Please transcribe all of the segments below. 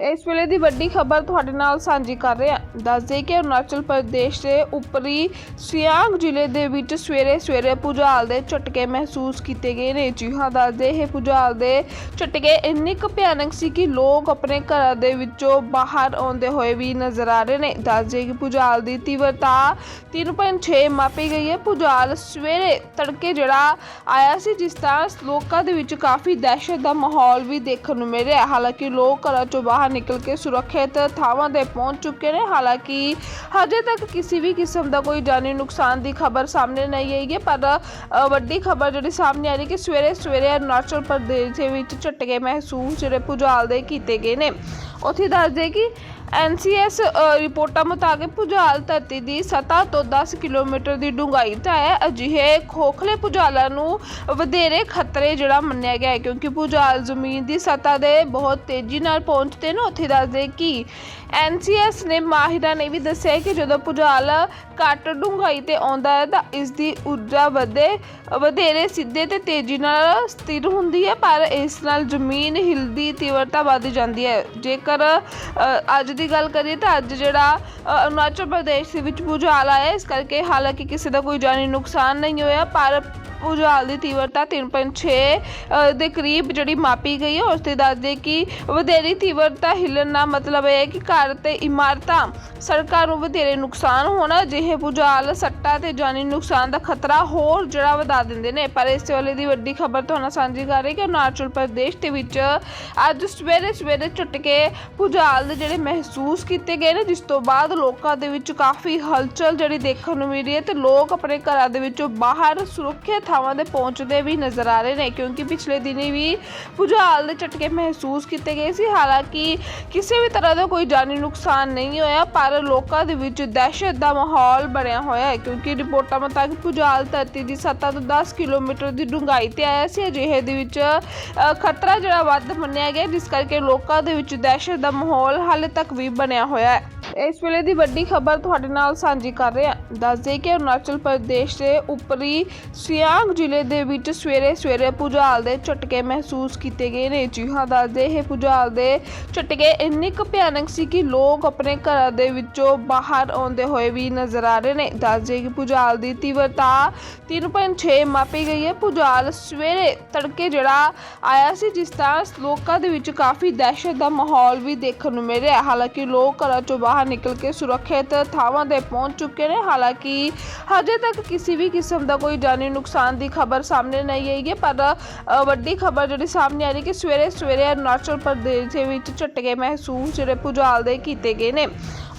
ਇਸ ਵੇਲੇ ਦੀ ਵੱਡੀ ਖਬਰ ਤੁਹਾਡੇ ਨਾਲ ਸਾਂਝੀ ਕਰ ਰਹੇ। ਹਾਂ ਦੱਸਦੇ ਕਿ ਅਰੁਣਾਚਲ ਪ੍ਰਦੇਸ਼ ਦੇ ਉੱਪਰੀ ਸਿਆਂਗ ਜ਼ਿਲ੍ਹੇ ਦੇ ਵਿੱਚ ਸਵੇਰੇ ਸਵੇਰੇ ਭੁਚਾਲ ਦੇ ਝਟਕੇ ਮਹਿਸੂਸ ਕੀਤੇ ਗਏ ਨੇ। ਜੀ ਹਾਂ ਦੱਸਦੇ ਇਹ ਭੁਚਾਲ ਦੇ ਝਟਕੇ ਇੰਨੇ ਕੁ ਭਿਆਨਕ ਸੀ ਕਿ ਲੋਕ ਆਪਣੇ ਘਰਾਂ ਦੇ ਵਿੱਚੋਂ ਬਾਹਰ ਆਉਂਦੇ ਹੋਏ ਵੀ ਨਜ਼ਰ ਆ ਰਹੇ ਨੇ। ਦੱਸਦੇ ਕਿ ਭੁਜਾਲ ਦੀ ਤੀਵਰਤਾ 3.6 ਮਾਪੀ ਗਈ ਹੈ। ਭੁਜਾਲ ਸਵੇਰੇ ਤੜਕੇ ਜਿਹੜਾ ਆਇਆ ਸੀ, ਜਿਸ ਤਰ੍ਹਾਂ ਲੋਕਾਂ ਦੇ ਵਿੱਚ ਕਾਫੀ ਦਹਿਸ਼ਤ ਦਾ ਮਾਹੌਲ ਵੀ ਦੇਖਣ ਨੂੰ ਮਿਲ ਰਿਹਾ। ਹਾਲਾਂਕਿ ਲੋਕ ਘਰਾਂ ਚੋਂ ਬਾਹਰ ਨਿਕਲ ਕੇ ਸੁਰੱਖਿਅਤ ਥਾਵਾਂ ਤੇ ਪਹੁੰਚ ਚੁੱਕੇ ਨੇ। ਹਾਲਾਂਕਿ ਹਜੇ ਤੱਕ ਕਿਸੇ ਵੀ ਕਿਸਮ ਦਾ ਕੋਈ ਜਾਨੀ ਨੁਕਸਾਨ ਦੀ ਖਬਰ ਸਾਹਮਣੇ ਨਹੀਂ ਆਈ ਹੈ, ਪਰ ਵੱਡੀ ਖਬਰ ਜਿਹੜੀ ਸਾਹਮਣੇ ਆ ਰਹੀ ਕਿ ਸਵੇਰੇ ਸਵੇਰੇ ਅਰੁਣਾਚਲ ਪ੍ਰਦੇਸ਼ ਦੇ ਵਿੱਚ ਝਟਕੇ ਮਹਿਸੂਸ ਜਿਹੜੇ ਭੁਚਾਲ ਦੇ ਕੀਤੇ ਗਏ ਨੇ। ਉੱਥੇ ਦੱਸਦੇ ਕਿ ਐਨਸੀਐਸ ਰਿਪੋਰਟਾਂ ਮੁਤਾਬਕ ਭੁਜਾਲ ਧਰਤੀ ਦੀ ਸਤਹ ਤੋਂ 10 ਕਿਲੋਮੀਟਰ ਦੀ ਡੂੰਘਾਈ ਤੇ ਹੈ। ਅਜਿਹੇ ਖੋਖਲੇ ਭੁਜਾਲਾਂ ਨੂੰ ਵਧੇਰੇ ਖਤਰੇ ਜਿਹੜਾ ਮੰਨਿਆ ਗਿਆ ਹੈ, ਕਿਉਂਕਿ ਭੁਚਾਲ ਜ਼ਮੀਨ ਦੀ ਸਤਹ ਦੇ ਬਹੁਤ ਤੇਜ਼ੀ ਨਾਲ ਪਹੁੰਚਦੇ ਨੇ। ਉੱਥੇ ਦੱਸਦੇ ਕਿ ਐਨਸੀਐਸ ਨੇ ਮਾਹਿਰਾਂ ਨੇ ਵੀ ਦੱਸਿਆ ਕਿ ਜਦੋਂ ਭੁਜਾਲ ਘੱਟ ਡੂੰਘਾਈ ਤੇ ਆਉਂਦਾ ਹੈ ਤਾਂ ਇਸ ਦੀ ਊਰਜਾ ਵਧੇ, ਵਧੇਰੇ ਸਿੱਧੇ ਤੇ ਤੇਜ਼ੀ ਨਾਲ ਸਥਿਰ ਹੁੰਦੀ ਹੈ, ਪਰ ਇਸ ਨਾਲ ਜ਼ਮੀਨ ਹਿਲਦੀ ਤੀਵਰਤਾ ਵੱਧ ਜਾਂਦੀ ਹੈ। ਜੇਕਰ ਅੱਜ ਦੀ ਗੱਲ ਕਰੀਏ ਤਾਂ ਅੱਜ ਜਿਹੜਾ ਅਰੁਣਾਚਲ ਪ੍ਰਦੇਸ਼ ਦੇ ਵਿੱਚ ਭੁਚਾਲ ਆਇਆ ਇਸ ਕਰਕੇ ਹਾਲਾਂਕਿ ਕਿਸੇ ਦਾ ਕੋਈ ਜਾਨੀ ਨੁਕਸਾਨ ਨਹੀਂ ਹੋਇਆ, ਪਰ ਭੁਚਾਲ ਦੀ ਤੀਵਰਤਾ 3.6 ਅ, ਦੇ ਕਰੀਬ ਜਿਹੜੀ ਮਾਪੀ ਗਈ ਹੈ ਉਸ ਤੇ ਦੱਸਦੇ ਕਿ ਵਧੇਰੀ ਤੀਵਰਤਾ ਹਿੱਲਣ ਦਾ ਮਤਲਬ ਇਹ ਹੈ ਕਿ ਘਰ ਤੇ ਇਮਾਰਤਾਂ ਸੜਕਾਂ ਨੂੰ ਵਧੇਰੇ ਨੁਕਸਾਨ ਹੋਣਾ ਜਿਹੇ ਭੁਚਾਲ ਸੱਟਾਂ ਤੇ ਜਾਨੀ ਨੁਕਸਾਨ ਦਾ ਖਤਰਾ ਹੋਰ ਜਿਹੜਾ ਵਧਾ ਦਿੰਦੇ ਨੇ। ਪਰ ਇਸ ਵੇਲੇ ਦੀ ਵੱਡੀ ਖਬਰ ਤੁਹਾਨੂੰ ਸਾਂਝੀ ਕਰ ਰਹੀ ਕਿ ਅਰੁਣਾਚਲ ਪ੍ਰਦੇਸ਼ ਦੇ ਵਿੱਚ ਅੱਜ ਸਵੇਰੇ ਸਵੇਰੇ ਝਟਕੇ ਭੁਚਾਲ ਦੇ ਜਿਹੜੇ ਮਹਿਸੂਸ ਕੀਤੇ ਗਏ ਨੇ ਜਿਸ ਤੋਂ ਬਾਅਦ ਲੋਕਾਂ ਦੇ ਵਿੱਚ ਕਾਫੀ ਹਲਚਲ ਜਿਹੜੀ ਦੇਖਣ ਨੂੰ ਮਿਲੀ ਹੈ ਤੇ ਲੋਕ ਆਪਣੇ ਘਰਾਂ ਦੇ ਵਿੱਚੋਂ ਬਾਹਰ ਸੁਰੱਖਿਅਤ ਥਾਵਾਂ ਤੇ ਪਹੁੰਚਦੇ ਵੀ ਨਜ਼ਰ ਆ ਰਹੇ ਨੇ, ਕਿਉਂਕਿ ਪਿਛਲੇ ਦਿਨੀ ਵੀ ਭੁਜਾਲ ਦੇ ਝਟਕੇ ਮਹਿਸੂਸ ਕੀਤੇ ਗਏ ਸੀ। ਹਾਲਾਂਕਿ ਕਿਸੇ ਵੀ ਤਰ੍ਹਾਂ ਦਾ ਕੋਈ ਜਾਨੀ ਨੁਕਸਾਨ ਨਹੀਂ ਹੋਇਆ, ਪਰ ਲੋਕਾਂ ਦੇ ਵਿੱਚ ਦਹਿਸ਼ਤ ਦਾ ਮਾਹੌਲ ਬਣਿਆ ਹੋਇਆ ਹੈ, ਕਿਉਂਕਿ ਰਿਪੋਰਟਾਂ ਮੁਤਾਬਕ ਭੁਜਾਲ ਧਰਤੀ ਦੀ ਸਤ੍ਹਾ ਤੋਂ 10 ਕਿਲੋਮੀਟਰ ਦੀ ਡੂੰਘਾਈ ਤੇ ਆਇਆ ਸੀ। ਅਜਿਹੇ ਦੇ ਵਿੱਚ ਖਤਰਾ ਜਿਹੜਾ ਵੱਧ ਮੰਨਿਆ ਗਿਆ, ਜਿਸ ਕਰਕੇ ਲੋਕਾਂ ਦੇ ਵਿੱਚ ਦਹਿਸ਼ਤ ਦਾ ਮਾਹੌਲ ਹਾਲੇ ਤੱਕ ਵੀ ਬਣਿਆ ਹੋਇਆ ਹੈ। ਇਸ ਵੇਲੇ ਦੀ ਵੱਡੀ ਖਬਰ ਤੁਹਾਡੇ ਨਾਲ ਸਾਂਝੀ ਕਰ ਰਹੇ। ਹਾਂ ਦੱਸਦੇ ਕਿ ਅਰੁਣਾਚਲ ਪ੍ਰਦੇਸ਼ ਦੇ ਉੱਪਰੀ ਸਿਆਂਗ ਜ਼ਿਲ੍ਹੇ ਦੇ ਵਿੱਚ ਸਵੇਰੇ ਸਵੇਰੇ ਭੁਜਾਲ ਦੇ ਝਟਕੇ ਮਹਿਸੂਸ ਕੀਤੇ ਗਏ ਨੇ। ਜੀ ਹਾਂ ਦੱਸਦੇ ਇਹ ਭੁਜਾਲ ਦੇ ਝਟਕੇ ਇੰਨੇ ਕੁ ਭਿਆਨਕ ਸੀ ਕਿ ਲੋਕ ਆਪਣੇ ਘਰਾਂ ਦੇ ਵਿੱਚੋਂ ਬਾਹਰ ਆਉਂਦੇ ਹੋਏ ਵੀ ਨਜ਼ਰ ਆ ਰਹੇ ਨੇ। ਦੱਸਦੇ ਕਿ ਭੁਜਾਲ ਦੀ ਤੀਵਰਤਾ 3.6 ਮਾਪੀ ਗਈ ਹੈ। ਭੁਜਾਲ ਸਵੇਰੇ ਤੜਕੇ ਜਿਹੜਾ ਆਇਆ ਸੀ, ਜਿਸ ਤਰ੍ਹਾਂ ਲੋਕਾਂ ਦੇ ਵਿੱਚ ਕਾਫੀ ਦਹਿਸ਼ਤ ਦਾ ਮਾਹੌਲ ਵੀ ਦੇਖਣ ਨੂੰ ਮਿਲ ਰਿਹਾ। ਹਾਲਾਂਕਿ ਲੋਕ ਘਰਾਂ ਚੋਂ ਬਾਹਰ ਨਿਕਲ ਕੇ ਸੁਰੱਖਿਅਤ ਥਾਵਾਂ ਤੇ ਪਹੁੰਚ ਚੁੱਕੇ ਨੇ। ਹਾਲਾਂਕਿ ਹਜੇ ਤੱਕ ਕਿਸੇ ਵੀ ਕਿਸਮ ਦਾ ਕੋਈ ਜਾਨੀ ਨੁਕਸਾਨ ਦੀ ਖਬਰ ਸਾਹਮਣੇ ਨਹੀਂ ਆਈ ਹੈ, ਪਰ ਵੱਡੀ ਖਬਰ ਜਿਹੜੀ ਸਾਹਮਣੇ ਆ ਰਹੀ ਕਿ ਸਵੇਰੇ ਸਵੇਰੇ ਅਰੁਣਾਚਲ ਪ੍ਰਦੇਸ਼ ਦੇ ਵਿੱਚ ਝਟਕੇ ਮਹਿਸੂਸ ਜਿਹੜੇ ਭੁਚਾਲ ਦੇ ਕੀਤੇ ਗਏ ਨੇ।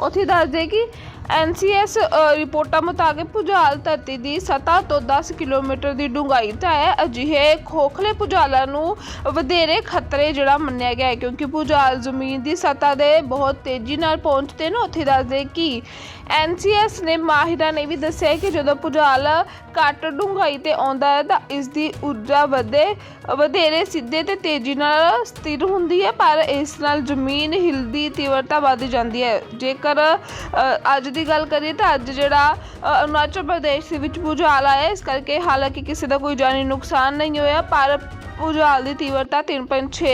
ਉੱਥੇ ਦੱਸਦੇ ਕਿ ਐਨਸੀਐਸ ਰਿਪੋਰਟਾਂ ਮੁਤਾਬਕ ਭੁਚਾਲ ਧਰਤੀ ਦੀ ਸਤਹ ਤੋਂ 10 ਕਿਲੋਮੀਟਰ ਦੀ ਡੂੰਘਾਈ ਤੇ ਹੈ। ਅਜਿਹੇ ਖੋਖਲੇ ਭੁਚਾਲਾਂ ਨੂੰ ਵਧੇਰੇ ਖਤਰੇ ਜਿਹੜਾ ਮੰਨਿਆ ਗਿਆ ਹੈ, ਕਿਉਂਕਿ ਭੁਚਾਲ ਜ਼ਮੀਨ ਦੀ ਸਤਹ ਦੇ ਬਹੁਤ ਤੇਜ਼ੀ ਨਾਲ ਪਹੁੰਚਦੇ ਨੇ। ਉੱਥੇ ਦੱਸਦੇ ਕਿ ਐਨਸੀਐਸ ਨੇ ਮਾਹਿਰਾਂ ਨੇ ਵੀ ਦੱਸਿਆ ਕਿ ਜਦੋਂ ਭੁਜਾਲ ਘੱਟ ਡੂੰਘਾਈ ਤੇ ਆਉਂਦਾ ਹੈ ਤਾਂ ਇਸ ਦੀ ਊਰਜਾ ਵਧੇ, ਵਧੇਰੇ ਸਿੱਧੇ ਤੇ ਤੇਜ਼ੀ ਨਾਲ ਸਥਿਰ ਹੁੰਦੀ ਹੈ, ਪਰ ਇਸ ਨਾਲ ਜ਼ਮੀਨ ਹਿਲਦੀ ਤੀਵਰਤਾ ਵੱਧ ਜਾਂਦੀ ਹੈ। ਜੇਕਰ ਅੱਜ ਦੀ ਗੱਲ ਕਰੀਏ ਤਾਂ ਅੱਜ ਜਿਹੜਾ ਅਰੁਣਾਚਲ ਪ੍ਰਦੇਸ਼ ਦੇ ਵਿੱਚ ਭੁਜਾਲ ਆਇਆ ਇਸ ਕਰਕੇ ਹਾਲਾਂਕਿ ਕਿਸੇ ਦਾ ਕੋਈ ਜਾਨੀ ਨੁਕਸਾਨ ਨਹੀਂ ਹੋਇਆ, ਪਰ ਭੁਚਾਲ ਦੀ ਤੀਵਰਤਾ 3.6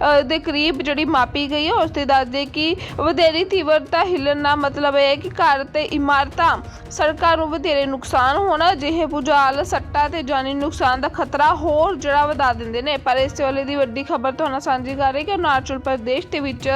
ਅ, ਦੇ ਕਰੀਬ ਜਿਹੜੀ ਮਾਪੀ ਗਈ ਹੈ ਉਸ ਤੇ ਦੱਸਦੇ ਕਿ ਵਧੇਰੀ ਤੀਵਰਤਾ ਹਿੱਲਣ ਦਾ ਮਤਲਬ ਇਹ ਹੈ ਕਿ ਘਰ ਤੇ ਇਮਾਰਤਾਂ ਸੜਕਾਂ ਨੂੰ ਵਧੇਰੇ ਨੁਕਸਾਨ ਹੋਣਾ ਜਿਹੇ ਭੁਚਾਲ ਸੱਟਾਂ ਤੇ ਜਾਨੀ ਨੁਕਸਾਨ ਦਾ ਖਤਰਾ ਹੋਰ ਜਿਹੜਾ ਵਧਾ ਦਿੰਦੇ ਨੇ। ਪਰ ਇਸ ਵੇਲੇ ਦੀ ਵੱਡੀ ਖਬਰ ਤੁਹਾਨੂੰ ਸਾਂਝੀ ਕਰ ਰਹੀ ਕਿ ਅਰੁਣਾਚਲ ਪ੍ਰਦੇਸ਼ ਦੇ ਵਿੱਚ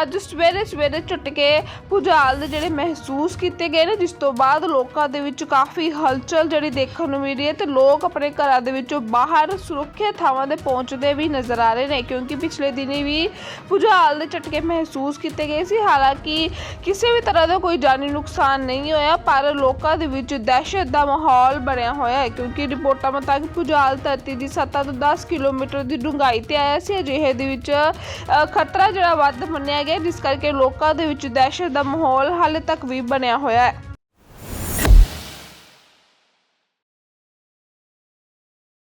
ਅੱਜ ਸਵੇਰੇ ਸਵੇਰੇ ਝਟਕੇ ਭੁਚਾਲ ਦੇ ਜਿਹੜੇ ਮਹਿਸੂਸ ਕੀਤੇ ਗਏ ਨੇ ਜਿਸ ਤੋਂ ਬਾਅਦ ਲੋਕਾਂ ਦੇ ਵਿੱਚ ਕਾਫੀ ਹਲਚਲ ਜਿਹੜੀ ਦੇਖਣ ਨੂੰ ਮਿਲੀ ਹੈ ਤੇ ਲੋਕ ਆਪਣੇ ਘਰਾਂ ਦੇ ਵਿੱਚੋਂ ਬਾਹਰ ਸੁਰੱਖਿਅਤ ਥਾਵਾਂ ਤੇ ਪਹੁੰਚਦੇ ਵੀ ਨਜ਼ਰ ਆ ਰਹੇ ਨੇ, ਕਿਉਂਕਿ ਪਿਛਲੇ ਦਿਨੀ ਵੀ ਭੁਜਾਲ ਦੇ ਝਟਕੇ ਮਹਿਸੂਸ ਕੀਤੇ ਗਏ ਸੀ। ਹਾਲਾਂਕਿ ਕਿਸੇ ਵੀ ਤਰ੍ਹਾਂ ਦਾ ਕੋਈ ਜਾਨੀ ਨੁਕਸਾਨ ਨਹੀਂ ਹੋਇਆ, ਪਰ ਲੋਕਾਂ ਦੇ ਵਿੱਚ ਦਹਿਸ਼ਤ ਦਾ ਮਾਹੌਲ ਬਣਿਆ ਹੋਇਆ ਹੈ, ਕਿਉਂਕਿ ਰਿਪੋਰਟਾਂ ਮੁਤਾਬਕ ਭੁਜਾਲ ਧਰਤੀ ਦੀ ਸੱਤਾ ਤੋਂ 10 ਕਿਲੋਮੀਟਰ ਦੀ ਡੂੰਘਾਈ ਤੇ ਆਇਆ ਸੀ। ਅਜਿਹੇ ਦੇ ਵਿੱਚ ਖਤਰਾ ਜਿਹੜਾ ਵੱਧ ਮੰਨਿਆ ਗਿਆ, ਜਿਸ ਕਰਕੇ ਲੋਕਾਂ ਦੇ ਵਿੱਚ ਦਹਿਸ਼ਤ ਦਾ ਮਾਹੌਲ ਹਾਲੇ ਤੱਕ ਵੀ ਬਣਿਆ ਹੋਇਆ ਹੈ।